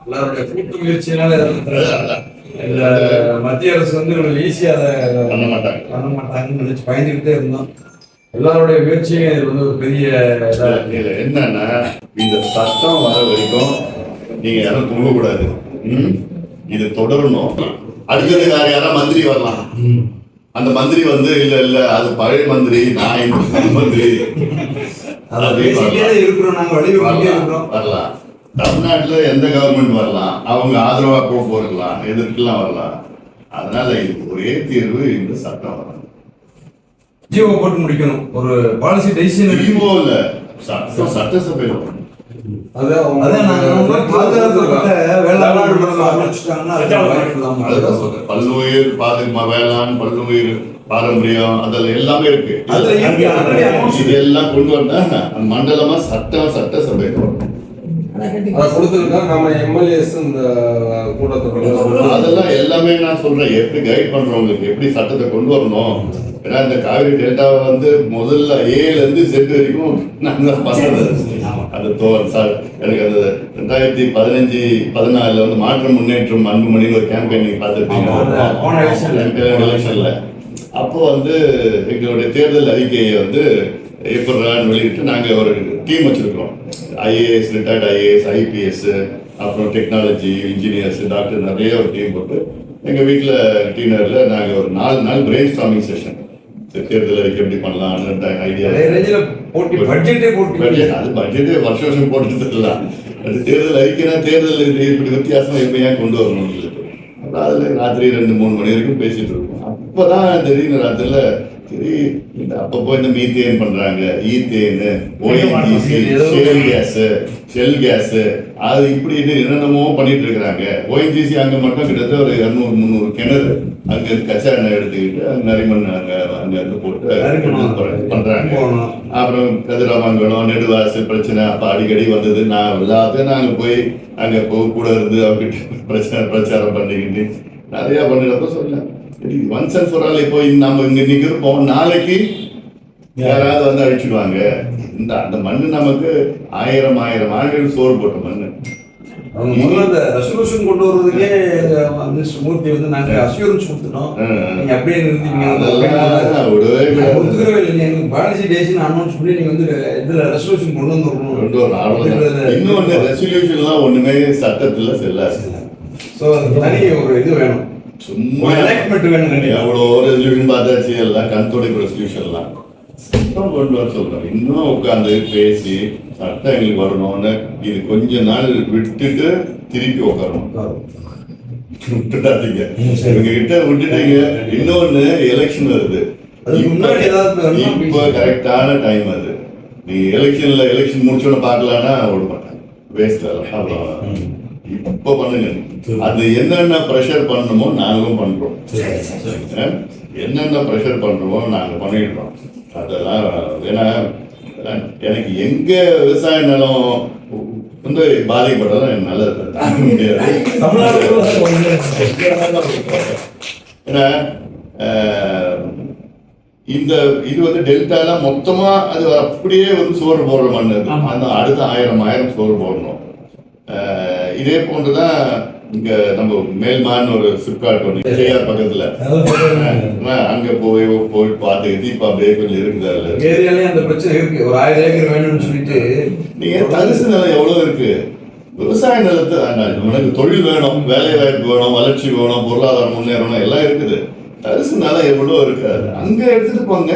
எல்லாருடைய கூட்டு மத்திய அரசு வந்து இவ்வளவு ஈஸியா அதை பண்ண மாட்டாங்க. பண்ண மாட்டாங்கன்னு நினைச்சு பயந்துகிட்டே இருந்தோம். எல்லாருடைய முயற்சியும் இது வந்து ஒரு பெரிய என்னன்னா இந்த சட்டம் வர வரைக்கும் நீங்க யாரும் தூங்கக்கூடாது ம்? இது தொடரணும். அடுத்தது வேற யாராவது மந்திரி வரலாம். அந்த மந்திரி வந்து இல்ல இல்ல அது பழைய மந்திரி நான் இந்த மந்திரி. அதை அப்படி பேசிக்கிட்டே வரலாம். இருக்கிறோம். நாங்க வரலாம் வரலாம். தமிழ்நாட்டுல எந்த கவர்மெண்ட் வரலாம்? அவங்க ஆதரவா போக போறலாம்? எதிர்க்கலாம் வரலாம்? அதனால இது ஒரே தீர்வு இந்த சட்டம் வரணும். ஜீவோ போட்டு முடிக்கணும். ஒரு பாலிசி டெசிஷன் இப்போ இல்ல. சட்டம் சட்டசபையில் வரணும். பல்லுயிர் பாதுகா வேளாண் பல்லுயிர் பாரம்பரியம் அதுல எல்லாமே இருக்கு. இதெல்லாம் கொண்டு வந்தா மண்டலமா சட்டம் சட்டசபை அதை கொடுத்துருக்கோம் நம்ம எம்எல்ஏஸ் இந்த கூட்டத்தை அதெல்லாம் எல்லாமே நான் சொல்றேன். எப்படி கைட் பண்றவங்களுக்கு எப்படி சட்டத்தை கொண்டு வரணும்? ஏன்னா இந்த காவிரி டெல்டாவை வந்து முதல்ல ஏல இருந்து செட் வரைக்கும் நாங்க தான் பண்ணது அது தோ சார் எனக்கு அது ரெண்டாயிரத்தி பதினஞ்சு பதினாலுல வந்து மாற்றம் முன்னேற்றம் அன்புமணின்னு ஒரு கேம்பெயின் நீங்க. பார்த்துருப்பீங்க. எலெக்ஷன்ல அப்போ வந்து எங்களுடைய தேர்தல் அறிக்கையை வந்து எப்படின்னு வெளியிட்டு நாங்க ஒரு டீம் வச்சிருக்கிறோம். ஐஏஎஸ் ரிட்டையர்ட் ஐஏஎஸ் ஐபிஎஸ் அப்புறம் டெக்னாலஜி இன்ஜினியர்ஸ் டாக்டர் நிறைய ஒரு டீம் போட்டு எங்க வீட்ல டீனர்ல நாங்க ஒரு நாலு நாள் பிரெயின் ஸ்டாமிங் செஷன் தேர்தல் அறிக்கை எப்படி பண்ணலாம்னு ஐடியா பட்ஜெட்டே பட்ஜெட் அது பட்ஜெட்டே வருஷம் வருஷம் போட்டுலாம் அது தேர்தல் அறிக்கைனா தேர்தல் இப்படி வித்தியாசம் எப்படியா கொண்டு வரணும் சொல்லிட்டு. அதுல ராத்திரி ரெண்டு மூணு மணி வரைக்கும் பேசிட்டு இருக்கோம் அப்பதான் திடீர்னு ராத்திரில சரி இந்த அப்பப்போ இந்த மீத்தேன் பண்றாங்க ethane ONGC Shell gas Shell gas அது இப்படி என்னென்னமோ பண்ணிட்டு இருக்கிறாங்க. ஓஎன்ஜிசி அங்க மட்டும் கிட்டத்தட்ட ஒரு இருநூறு முந்நூறு கிணறு அங்க கச்சா எண்ணெய் எடுத்துக்கிட்டு அங்க நரிமண் அங்க அங்க இருந்து போட்டு பண்றாங்க. அப்புறம் கதிராமங்கலம் நெடுவாசு பிரச்சனை அப்ப அடிக்கடி வந்தது. நான் எல்லாத்தையும் நாங்க போய் அங்க போ- கூட இருந்து அவர்கிட்ட பிரச்சனை பிரச்சாரம் பண்ணிக்கிட்டு நிறைய பண்ணிடப்ப சொன்னேன். ஒன்ஸ் அண்ட் ஃபார் ஆல் இப்போ நம்ம இங்க இன்னைக்கு இருப்போம் நாளைக்கு யாராவது வந்து அழிச்சிடுவாங்க. இந்த அந்த மண்ணு நமக்கு ஆயிரம் ஆயிரம் ஆண்டுகள் சோறு போட்ட மண்ணு. முதல்ல ரெசல்யூஷன் கொண்டு வர்றதுக்கே மினிஸ்டர் மூர்த்தி வந்து நாங்க அஷூரன்ஸ் கொடுத்துட்டோம். நீங்க அப்படியே இல்லை. எங்களுக்கு பாலிசி டேஷன் அனௌன்ஸ் பண்ணி நீங்க வந்து இதுல ரெசல்யூஷன் கொண்டு வந்துடணும். கொண்டு வரணும். இன்னொன்னு ரெசல்யூஷன்லாம் ஒண்ணுமே சட்டத்துல செல்லாது. ஸோ தனி ஒரு இது வேணும். சும்மா enactment வேணும். எவ்வளோ ரெசல்யூஷன் பார்த்தாச்சு? எல்லாம் கண்துடைப்பு ரெசல்யூஷன்லாம் சட்டம் கொண்டு வர சொல்றேன். இன்னும் உட்காந்து பேசி சட்டம் எங்களுக்கு வரணும்னு இது கொஞ்ச நாள் விட்டுட்டு திருப்பி உட்காரணும். விட்டுட்டாதீங்க இவங்க கிட்ட விட்டுட்டீங்க. இன்னொன்னு எலெக்ஷன் வருது. இப்ப கரெக்டான டைம் அது. நீ எலெக்ஷன்ல எலெக்ஷன் முடிச்சோன்னு பார்க்கலான்னா ஓட மாட்டேன் வேஸ்ட் அவ்வளோ இப்ப பண்ணுங்க. அது என்னென்ன ப்ரெஷர் பண்ணணுமோ நாங்களும் பண்றோம். என்னென்ன ப்ரெஷர் பண்றோமோ நாங்க பண்ணிடுறோம். அதெல்லாம் ஏன்னா எனக்கு எங்க விவசாய நிலம் வந்து பாதிக்கப்பட்டதும் எனக்கு நல்லது. தாங்க முடியாது ஏன்னா இந்த இது வந்து டெல்டால மொத்தமா அது அப்படியே வந்து சோறு போடுற மண் அந்த அடுத்த ஆயிரம் ஆயிரம் சோறு போடணும். இதே போன்றுதான் இங்க நம்ம மேல்மான்னு ஒரு சிப்காட் ஒன்று செய்யார் பக்கத்துல. அங்க போய் போய் பார்த்துக்கிட்டு இப்ப அப்படியே கொஞ்சம் இருக்குது அதுல ஏரியாலயே அந்த பிரச்சனை இருக்கு. ஒரு ஆயிரம் ஏக்கர் வேணும்னு சொல்லிட்டு. நீங்க தரிசு நிலம் எவ்வளவு இருக்கு? விவசாய நிலத்தை உனக்கு தொழில் வேணும் வேலை வாய்ப்பு வேணும் வளர்ச்சி வேணும் பொருளாதாரம் முன்னேறணும் எல்லாம் இருக்குது. தரிசு நிலம் எவ்வளவு இருக்கு? அங்க எடுத்துட்டு போங்க.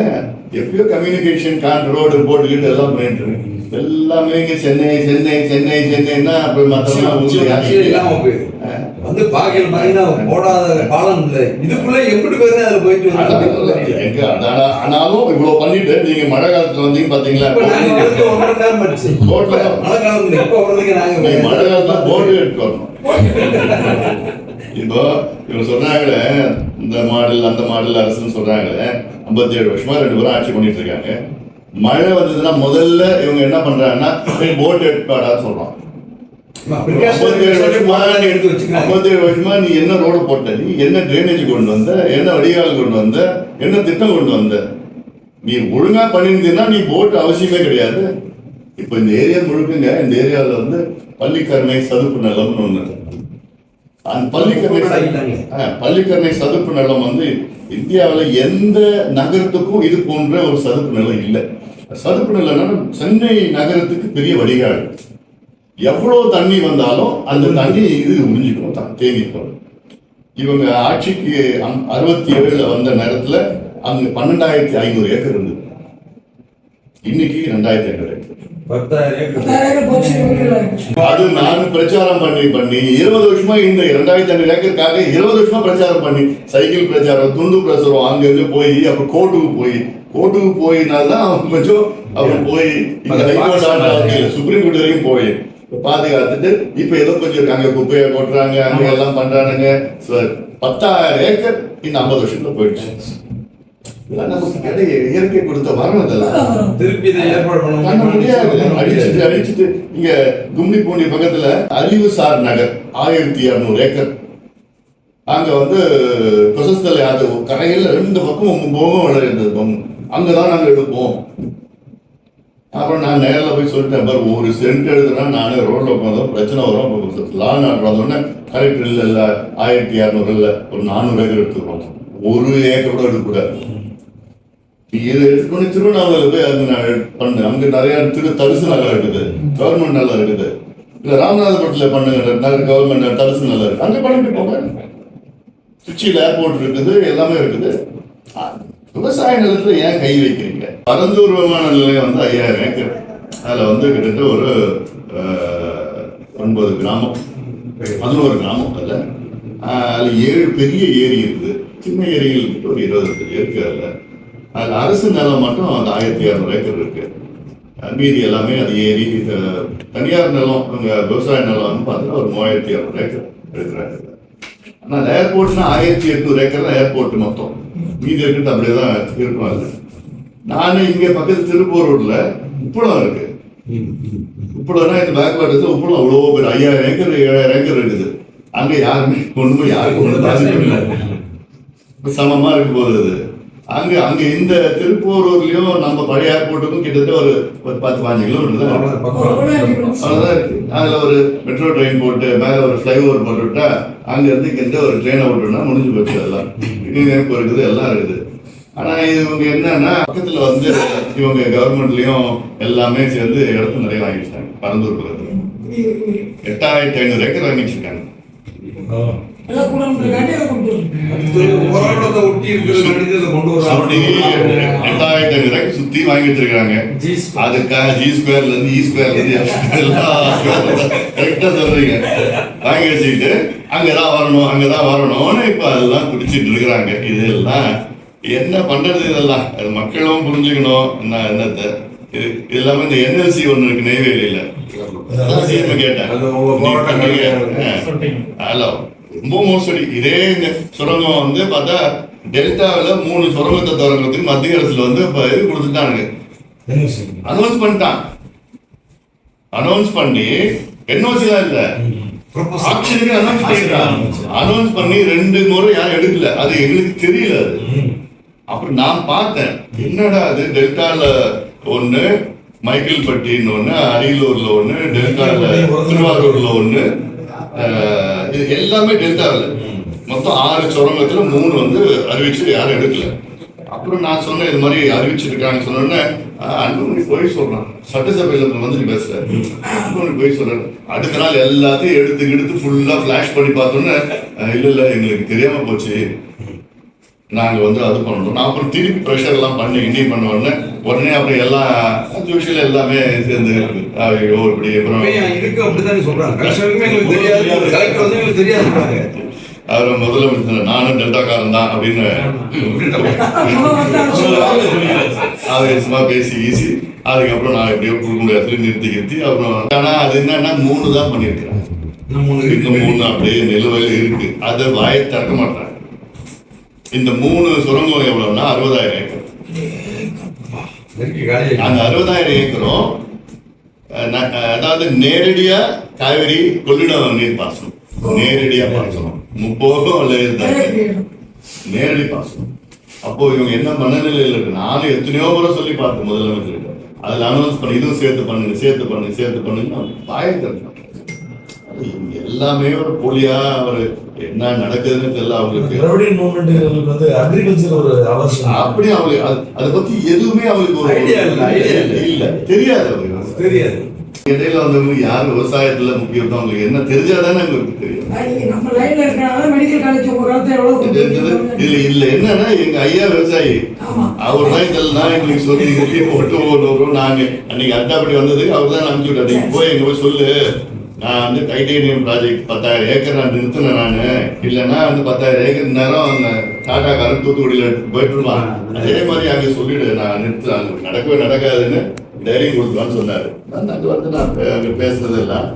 எப்பயோ கம்யூனிகேஷன் கான் ரோடு போட்டுக்கிட்டு எல்லாம் பண்ணிட்டு இருக்கு எல்லாமே சென்னை சென்னை சென்னை சென்னைன்னா அப்ப மத்தவங்க ஊர்ல ஆட்சியே இல்லாம போயிரு வந்து பாக்கியில் பாத்தீங்கன்னா போடாத பாலம் இல்லை. இதுக்குள்ள எப்படி பேரு அதுல போயிட்டு எங்க ஆனாலும் இவ்வளவு பண்ணிட்டு நீங்க மழை காலத்துல வந்தீங்க பாத்தீங்களா? நாங்க மழை காலம் இல்லை. இப்ப வர்றதுக்கு நாங்க நீங்க மழை காலத்துல போர்டு எடுத்து வரணும். இப்போ இவங்க சொல்றாங்களே இந்த மாடல் அந்த மாடல் அரசுன்னு சொல்றாங்களே ஐம்பத்தி ஏழு வருஷமா ரெண்டு பேரும் ஆட்சி பண்ணிட்டு இருக்காங்க. மழை வந்ததுன்னா முதல்ல இவங்க என்ன பண்றாங்கன்னா போட் எடுப்பாடான்னு வருஷமா நீ என்ன ரோடு போட்ட? நீ என்ன ட்ரைனேஜ் கொண்டு வந்த? என்ன வடிகால் கொண்டு வந்த? என்ன திட்டம் கொண்டு வந்த? நீ ஒழுங்கா பண்ணியிருந்தீங்கன்னா நீ போட் அவசியமே கிடையாது. இப்போ இந்த ஏரியா முழுக்குங்க. இந்த ஏரியாவில் வந்து பள்ளிக்கரணை சதுப்பு நிலம்னு ஒன்று பள்ளிக்கரணை பள்ளிக்கரணை சதுப்பு நிலம் வந்து இந்தியாவில் எந்த நகரத்துக்கும் இது போன்ற ஒரு சதுப்பு நிலம் இல்லை. சதுப்பு நிலம்னா சென்னை நகரத்துக்கு பெரிய வடிகால். எவ்வளவு தண்ணி வந்தாலும் அந்த தண்ணி இது உறிஞ்சிக்கும் தான் இவங்க ஆட்சிக்கு அறுபத்தி ஏழுல வந்த நேரத்துல அங்க பன்னெண்டாயிரத்தி ஐநூறு ஏக்கர் இருந்தது. இன்னைக்கு ரெண்டாயிரத்தி ஐநூறு ஏக்கர். அது நான் பிரச்சாரம் பண்ணி பண்ணி இருபது வருஷமா இந்த இரண்டாயிரத்தி ஐநூறு ஏக்கருக்காக இருபது வருஷமா பிரச்சாரம் பண்ணி சைக்கிள் பிரச்சாரம் துண்டு பிரசுரம் அங்கங்க போய் அப்புறம் கோர்ட்டுக்கு போய் கோர்ட்டுக்கு போயினால்தான் அவன் கொஞ்சம் அவன் போய் சுப்ரீம் கோர்ட் வரைக்கும் போய் பாதுகாத்துட்டு இப்ப ஏதோ கொஞ்சம் இருக்கு. அங்க குப்பையை கொட்டுறாங்க அங்க எல்லாம் பண்றானுங்க. பத்தாயிரம் ஏக்கர் இந்த ஐம்பது வருஷத்துல போயிடுச்சு. நமக்கு இயற்கை கொடுத்த வரம் இதெல்லாம் திருப்பி இதை ஏற்பாடு பண்ண முடியாது. இங்க கும்மிடி பூண்டி பக்கத்துல அறிவுசார் நகர் ஆயிரத்தி இருநூறு ஏக்கர். அங்க வந்து கொசஸ்தலை அது கரையில ரெண்டு பக்கம் பொம்மை விளையாடுறது பொம்மை. அங்கதான் நாங்க எடுப்போம். அப்புறம் நான் நேரில் போய் சொல்லிட்டேன் பாரு ஒரு சென்ட் எழுதுனா நானே ரோட்ல உட்காந்து பிரச்சனை வரும். லா நாடுறதோடனே கலெக்டர் இல்ல இல்ல ஆயிரத்தி இரநூறு இல்ல ஒரு நானூறு ஏக்கர் எடுத்துக்கிறோம் ஒரு ஏக்கர் கூட எடுக்கக்கூடாது. இதை எடுத்துக்கொண்டு திருவண்ணாமலையில் போய் அது நான் பண்ணு அங்க நிறைய திரு தரிசு நல்லா இருக்குது. கவர்மெண்ட் நல்லா இருக்குது. இல்ல ராமநாதபுரத்துல பண்ணுங்க கவர்மெண்ட் தரிசு நல்லா இருக்கு. அங்க பண்ணிட்டு போங்க. திருச்சியில் ஏர்போர்ட் இருக்குது எல்லாமே இருக்குது. விவசாய நிலத்துல ஏன் கை வைக்கிறீங்க? பரந்தூர் விமான நிலையம் வந்து ஐயாயிரம் ஏக்கர். அதுல வந்து கிட்டத்தட்ட ஒரு ஒன்பது கிராமம். பதினோரு கிராமம் அதுல. அதுல ஏழு பெரிய ஏரி இருக்குது. சின்ன ஏரிகள் ஒரு இருபது இருக்கு அதில் அதில் அரசு நிலம் மட்டும் அந்த ஆயிரத்தி இரநூறு ஏக்கர் இருக்கு. மீதி எல்லாமே அது ஏரி தனியார் நிலம் அங்கே விவசாய நிலம் பார்த்தீங்கன்னா ஒரு மூவாயிரத்தி இரநூறு ஏக்கர் இருக்கிறாங்க ஆனால் அந்த ஏர்போர்ட்னா ஆயிரத்தி எட்நூறு ஏக்கர் தான் ஏர்போர்ட் மொத்தம். மீதி இருக்கிறது அப்படியே தான் இருக்கும் அது. நான் இங்கே பக்கத்து திருப்பூர் ரோட்டில் உப்பளம் இருக்கு. உப்பளம்னா இந்த பேக் எடுத்து உப்பளம் அவ்வளோ பேர் ஐயாயிரம் ஏக்கர் ஏழாயிரம் ஏக்கர் இருக்குது. அங்கே யாருமே ஒன்றுமே யாருக்கும் ஒண்ணு பாதிப்பு இல்லை. சமமா இருக்கு போகுது அது அங்க அங்க இந்த திருப்பூரூர்லயும் நம்ம பழைய ஏர்போர்ட்டுக்கும் கிட்டத்தட்ட ஒரு ஒரு பத்து பாஞ்சு கிலோமீட்டர். அவ்வளவுதான் இருக்கு. அதுல ஒரு மெட்ரோ ட்ரெயின் போட்டு மேல ஒரு ஃப்ளைஓவர் போட்டு விட்டா அங்க இருந்து இருந்து ஒரு ட்ரெயினை விட்டுனா முடிஞ்சு போச்சு அதெல்லாம் இணைப்பு இருக்குது எல்லாம் இருக்குது. ஆனா இது இவங்க என்னன்னா பக்கத்துல வந்து இவங்க கவர்மெண்ட்லயும் எல்லாமே சேர்ந்து இடத்த நிறைய வாங்கிட்டாங்க பரந்தூர் பக்கத்துல. எட்டாயிரத்தி ஐநூறு ஏக்கர் வாங்கி வச்சிருக்காங்க எல்லாம் குடும்பத்துல காட்டி அதை கொண்டு போராட்டத்தை ஒட்டி இருக்கிற கடிதத்தை கொண்டு அப்படி ஐநூறு சுத்தி வாங்கி வச்சிருக்காங்க அதுக்காக ஜி ஸ்கொயர்ல இருந்து இ ஸ்கொயர்ல இருந்து கரெக்டா சொல்றீங்க வாங்கி வச்சுக்கிட்டு அங்கதான் வரணும் அங்கதான் வரணும்னு இப்ப அதெல்லாம் குடிச்சிட்டு இருக்கிறாங்க இதெல்லாம் என்ன பண்றது இதெல்லாம் அது மக்களும் புரிஞ்சுக்கணும் என்ன என்னத்த இது இந்த என்எல்சி ஒண்ணு இருக்கு நெய்வேலியில கேட்டேன் ஹலோ ரொம்ப மோசடி இதே இந்த சுரங்கம் வந்து பார்த்தா டெல்டாவில் மூணு சுரங்கத்தை திறக்கிறதுக்கு மத்திய அரசுல வந்து இப்ப இது கொடுத்துட்டானுங்க. அனௌன்ஸ் பண்ணிட்டான். அனௌன்ஸ் பண்ணி என்ஓசிலாம் இல்ல. ஆக்ஷனுக்கு அனௌன்ஸ் பண்ணிட்டான். அனௌன்ஸ் பண்ணி ரெண்டு முறை யாரும் எடுக்கல. அது எங்களுக்கு தெரியல அது. அப்புறம் நான் பார்த்தேன். என்னடா அது? டெல்டால ஒண்ணு மைக்கேல்பட்டின்னு ஒண்ணு அரியலூர்ல ஒண்ணு டெல்டால திருவாரூர்ல அஹ், இது எல்லாமே டெல்டாவில் மொத்தம் ஆறு சுரங்கத்தில் மூணு வந்து அறிவிச்சு யாரும் எடுக்கல. அப்புறம் நான் சொன்னேன் இது மாதிரி அறிவிச்சிருக்காங்கன்னு சொன்னோன்னே அன்புமணி போய் சொல்றான். சட்டசபையில் வந்து பேசுற. அன்புமணி போய் சொல்றேன் அடுத்த நாள் எல்லாத்தையும் எடுத்து எடுத்து ஃபுல்லா ஃபிளாஷ் பண்ணி பார்த்தோன்னே இல்லை இல்லை எங்களுக்கு தெரியாம போச்சு. நாங்கள் வந்து அது பண்ணணும். நான் அப்புறம் திருப்பி ப்ரெஷர் எல்லாம் பண்ணி இன்னும் பண்ண உடனே உடனே அப்புறம் எல்லாம் யூஸ்வல் எல்லாமே சேர்ந்து ஐயோ இப்படி அப்புறம் இதுக்கு அப்படித்தானே சொல்றாங்க. எங்களுக்கு தெரியாது. கலெக்டர் வந்து எங்களுக்கு தெரியாதுன்றாங்க அவர் முதலமைச்சர் நானும் டெல்டாக்காரன் தான் அப்படின்னு அதை சும்மா பேசி ஈசி அதுக்கப்புறம் நான் எப்படியோ கொடுக்க முடியாது நிறுத்தி நிறுத்தி அப்புறம் ஆனா அது என்னன்னா மூணு தான் பண்ணியிருக்கிறேன் இந்த மூணு அப்படியே நிலுவையில் இருக்கு. அதை வாயை திறக்க மாட்டாங்க. இந்த மூணு சுரங்கம் எவ்வளவுன்னா அறுபதாயிரம் ஏக்கர். நாங்கள் அந்த அறுபதாயிரம் ஏக்கரும் அதாவது நேரடியா காவிரி கொள்ளிடம் நீர் பாசனம். நேரடியா பாசனம். முப்போகம் அல்லது நேரடி பாசனம். அப்போ இவங்க என்ன மனநிலையில் இருக்கு? நானும் எத்தனையோ முறை சொல்லி பார்த்தேன் முதலமைச்சர்கிட்ட. அதுல அனௌன்ஸ் பண்ணி இதுவும் சேர்த்து பண்ணுங்க சேர்த்து பண்ணுங்க சேர்த்து பண்ணுங்க பாயம் எல்லாமே ஒரு போலியா ஒரு என்ன நடக்குதுன்னு தெரியல அவங்களுக்கு. திராவிடியன் வந்து அக்ரிகல்ச்சர் ஒரு அவசியம். அப்படி அவங்களுக்கு அது- பத்தி எதுவுமே அவங்களுக்கு ஒரு Idea இல்ல, இல்ல. தெரியாது அவங்களுக்கு. தெரியாது. இடையில வந்தவங்க யார் விவசாயத்துல முக்கியத்துவம் அவங்களுக்கு என்ன தெரிஞ்சாதானே அவங்களுக்கு தெரியும். நம்ம லைன்ல இருக்கிறனால மெடிக்கல் காலேஜ் உங்க காலத்துல எவ்வளவு இது- இது- கொடுத்தீங்க? இதுல இல்ல என்னன்னா எங்க ஐயா விவசாயி அவர் தான் இதெல்லாம் எங்களுக்கு சொல்லி போட்டு ஓடுறோம் நாங்க அன்னைக்கு அட்டாப்படி வந்ததுக்கு அவர் தான் அனுப்பிச்சு விட்டாரு. "நீ போய் எங்க போய் சொல்லு. நான் வந்து டைட்டேனியம் ப்ராஜெக்ட் பத்தாயிரம் ஏக்கர் நான் நிறுத்தினேன் நானு. இல்லைன்னா வந்து பத்தாயிரம் ஏக்கர் நேரம் அந்த டாடா காரன் தூத்துக்குடியில எடுத்து போயிட்டு இருப்பான் அதே மாதிரி அங்க சொல்லிடு நான் நிறுத்து அங்க நடக்கவே நடக்காதுன்னு தைரியம் கொடுத்துவான்னு சொன்னாரு. நான் அங்க வந்து நான் அங்க பேசுனது எல்லாம்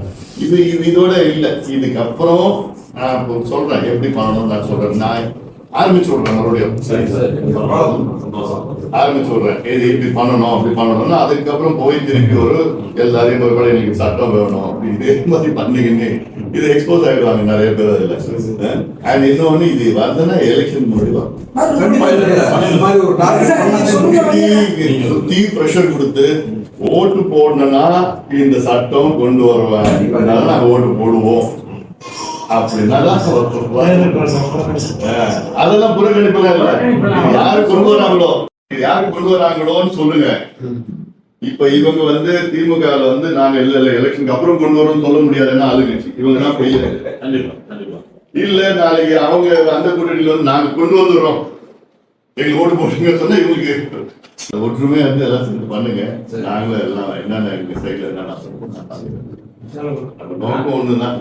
இது இது இதோட இல்ல. இதுக்கப்புறம் நான் சொல்றேன் எப்படி பண்ணணும்னு நான் சொல்றேன். நான் ஆரம்பிச்சு விடுறேன் மறுபடியும். சரி, சரி. ஆரம்பிச்சு விடுறேன் இது இப்படி பண்ணணும் அப்படி பண்ணணும்னா அதுக்கப்புறம் போய் திருப்பி ஒரு எல்லாரையும் ஒரு கூட எனக்கு சட்டம் வேணும் இதே மாதிரி பண்ணீங்கன்னு இது எக்ஸ்போஸ் ஆயிடுவாங்க நிறைய பேர் அதுல. அண்ட் இன்னொன்னு இது வந்தனா எலெக்ஷன் பண்ணாதே சுத்தி- ப்ரெஷர் கொடுத்து ஓட்டு போடணும்னா இந்த சட்டம் கொண்டு வருவேன் அதனால நாங்க ஓட்டு போடுவோம். அப்படின்னா அதெல்லாம் இல்ல. இது யாரு கொண்டு வராங்களோ யாரு கொண்டு வராங்களோன்னு சொல்லுங்க. இப்ப இவங்க வந்து திமுக வந்து நாங்க இல்ல இல்ல எலெக்ஷனுக்கு அப்புறம் கொண்டு வரோம்னு சொல்ல முடியாதுன்னா ஆளுங்கட்சி இவங்க தான் பெரிய இல்ல நாளைக்கு அவங்க அந்த கூட்டணியில வந்து நாங்க கொண்டு வந்துடுறோம். எங்களுக்கு ஓட்டு போடுங்க சொன்னா இவங்களுக்கு இந்த ஒற்றுமை வந்து எல்லாம் சேர்ந்து பண்ணுங்க. நாங்களும் எல்லாம் என்னென்ன எங்க சைடுல என்னென்ன. நம்ம நோக்கம் ஒண்ணுதான்.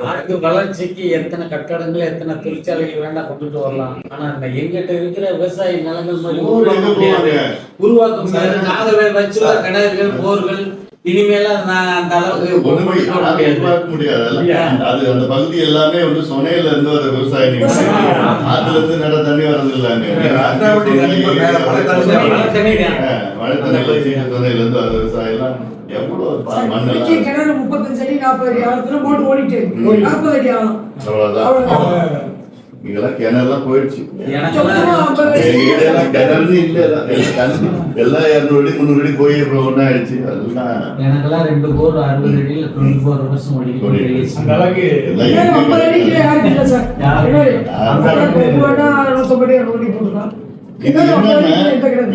நாட்டு வளர்ச்சிக்கு எத்தனை கட்டடங்கள் எத்தனை தொழிற்சாலைகள் வேண்டாம் கொண்டுட்டு வரலாம் ஆனா இந்த எங்கிட்ட இருக்கிற விவசாய நிலங்கள் மாதிரி ஊர் எங்க உருவாக்க முடியாது போவாங்க? உருவாக்க முடியாது நாங்களே வச்சுள்ள கிணறுகள் போர்கள் இனிமேல நான் அந்த அளவுக்கு முடியாது அது அந்த பகுதி எல்லாமே வந்து சொனையில இருந்து வர விவசாயம் நீங்க ஆத்துல இருந்து நட தண்ணி வரது இல்லைங்க அட்டாப்படி கண்டிப்பா மேல மழை தண்ணி தான் மழை தண்ணி தான். மழை தண்ணியில சீட்டு சொனையில இருந்து வர விவசாயம் எவ்வளவு முப்பத்தஞ்சு அடி நாற்பது அடி போட்டு ஓடிட்டு நாற்பது அடி ஆழம். அவ்வளவுதான். அவ்வளவுதான். இங்கெல்லாம் கிணறுலாம் போயிடுச்சு. இல்ல எல்லாம் இருநூறு அடி முந்நூறு அடி போய் ஒண்ணா ஆயிடுச்சு. அதெல்லாம் எனக்கெல்லாம் ரெண்டு போர் அறுபது அடியில் டுவெண்ட்டி ஃபோர் ஹவர்ஸ்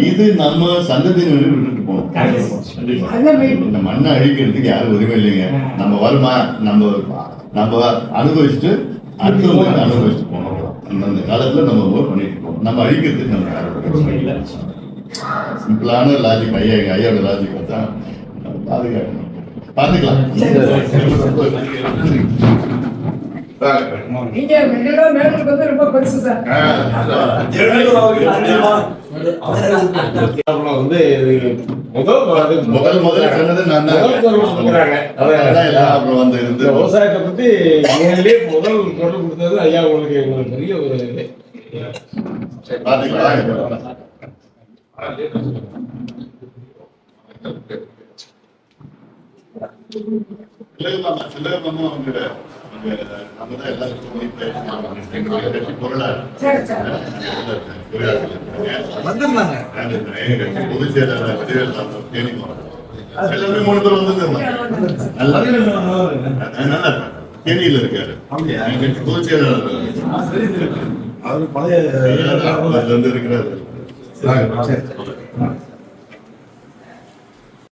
அந்த இது நம்ம சந்ததியினர் விட்டுட்டு போகணும். இந்த மண்ணை அழிக்கிறதுக்கு யாரும் உரிமை இல்லைங்க. நம்ம வருமா நம்ம நம்ம அனுபவிச்சுட்டு அடுத்தவங்க அனுபவிச்சுட்டு போனோம் அந்தந்த காலத்துல நம்ம ஒர்க் பண்ணிட்டு போகணும். நம்ம அழிக்கிறதுக்கு நம்ம யாரும் சிம்பிளான லாஜிக் ஐயா எங்க ஐயாவோட லாஜிக் பார்த்தா நம்ம பாதுகாக்கணும். பார்த்துக்கலாம். நீங்க வந்து ரொம்ப பெருசு சார். வந்து முதல் முதல் முதல்ல சொன்னது நான் அப்புறம் வந்து இருந்து விவசாயத்தை பத்தி முதல் குரல் கொடுத்தது ஐயா உங்களுக்கு உங்களுக்கு பெரிய ஒரு இது. நம்ம தான் எல்லாருக்கும் பேசணும். கட்சி பொதுச் செயலாளர் தேனி. எல்லாருமே மூணு பேர் வந்திருந்தாங்க. நல்லா நல்லா தேனியில இருக்காரு பொதுச் செயலாளர் அவர் பழைய அதுல இருந்து இருக்கிறாரு சரி